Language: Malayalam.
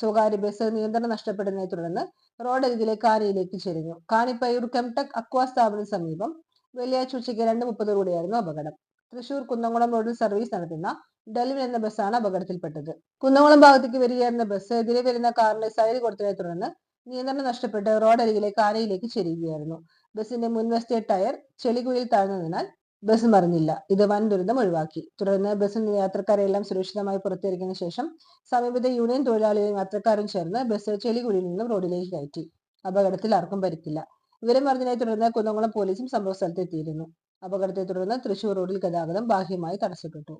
സ്വകാര്യ ബസ് നിയന്ത്രണം നഷ്ടപ്പെടുന്നതിനെ തുടർന്ന് റോഡരികിലെ കാനയിലേക്ക് ചെരിഞ്ഞു. കാനിപ്പയൂർ കെംടെക് അക്വാ സ്ഥാപനത്തിന് സമീപം വെള്ളിയാഴ്ച ഉച്ചയ്ക്ക് രണ്ട് മുപ്പതോടുകൂടിയായിരുന്നു അപകടം. തൃശൂർ കുന്നംകുളം റോഡിൽ സർവീസ് നടത്തുന്ന ഡെലിവൻ എന്ന ബസ്സാണ് അപകടത്തിൽപ്പെട്ടത്. കുന്നംകുളം ഭാഗത്തേക്ക് വരികയായിരുന്ന ബസ് എതിരെ വരുന്ന കാറിന്റെ സൈഡ് കൊടുത്തതിനെ തുടർന്ന് നിയന്ത്രണം നഷ്ടപ്പെട്ട് റോഡരികിലെ കാനയിലേക്ക് ചെരിയുകയായിരുന്നു. ബസിന്റെ മുൻവശത്തെ ടയർ ചെളികുഴിയിൽ താഴ്ന്നതിനാൽ ബസ് മറിഞ്ഞില്ല ഇത് വൻ ദുരിതം ഒഴിവാക്കി. തുടർന്ന് ബസ്സിൽ നിന്ന് യാത്രക്കാരെല്ലാം സുരക്ഷിതമായി പുറത്തിറക്കിയതിനു ശേഷം സമീപത്തെ യൂണിയൻ തൊഴിലാളികളും യാത്രക്കാരും ചേർന്ന് ബസ് ചെളികുഴിയിൽ നിന്നും റോഡിലേക്ക് കയറ്റി. അപകടത്തിൽ ആർക്കും പരിക്കില്ല. വിവരം അറിഞ്ഞതിനെ തുടർന്ന് കുന്നംകുളം പോലീസും സംഭവ സ്ഥലത്തെത്തിയിരുന്നു. അപകടത്തെ തുടർന്ന് തൃശൂർ റോഡിൽ ഗതാഗതം ബാഹ്യമായി തടസ്സപ്പെട്ടു.